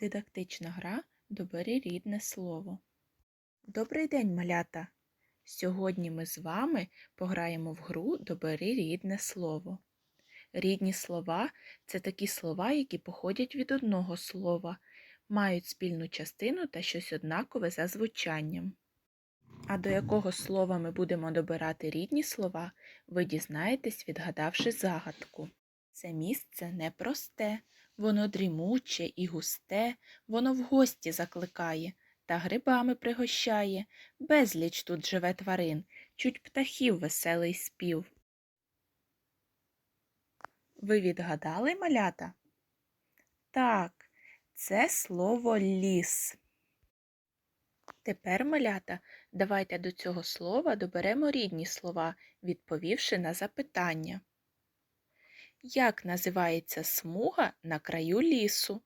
Дидактична гра Добери рідне слово. Добрий день, малята! Сьогодні ми з вами пограємо в гру Добери рідне слово. Рідні слова це такі слова, які походять від одного слова, мають спільну частину та щось однакове за звучанням. А до якого слова ми будемо добирати рідні слова, ви дізнаєтесь, відгадавши загадку. Це місце непросте, воно дрімуче і густе, воно в гості закликає та грибами пригощає. Безліч тут живе тварин, чуть птахів веселий спів. Ви відгадали, малята? Так, це слово ліс. Тепер, малята, давайте до цього слова доберемо рідні слова, відповівши на запитання. Як називається смуга на краю лісу?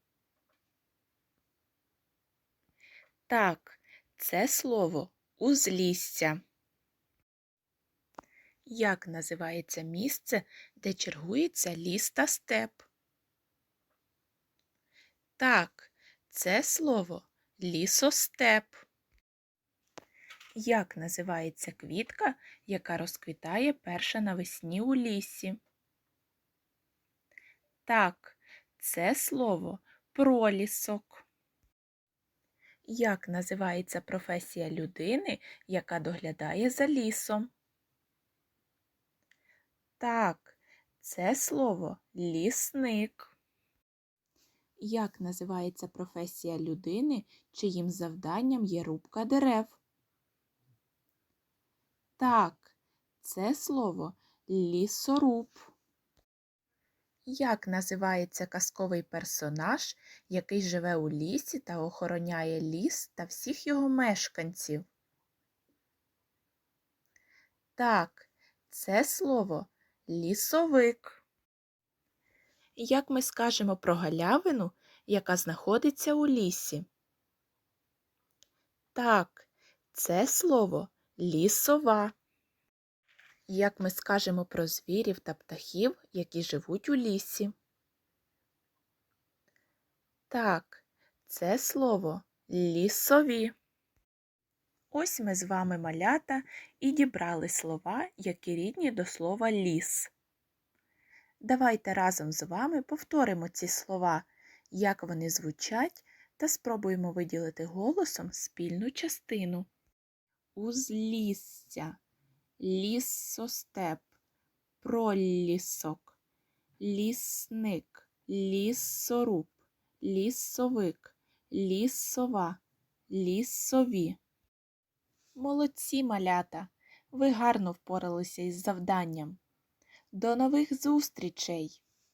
Так, це слово узлісся. Як називається місце, де чергується ліс та степ? Так, це слово лісостеп. Як називається квітка, яка розквітає перша навесні у лісі? Так, це слово пролісок. Як називається професія людини, яка доглядає за лісом? Так, це слово лісник. Як називається професія людини, чиїм завданням є рубка дерев? Так, це слово лісоруб. Як називається казковий персонаж, який живе у лісі та охороняє ліс та всіх його мешканців? Так, це слово лісовик. Як ми скажемо про галявину, яка знаходиться у лісі? Так, це слово лісова. Як ми скажемо про звірів та птахів, які живуть у лісі? Так, це слово лісові. Ось ми з вами малята і дібрали слова, які рідні до слова ліс. Давайте разом з вами повторимо ці слова, як вони звучать, та спробуємо виділити голосом спільну частину. Узлісся лісостеп, пролісок, лісник, лісоруб, лісовик, лісова, лісові. Молодці малята! Ви гарно впоралися із завданням. До нових зустрічей!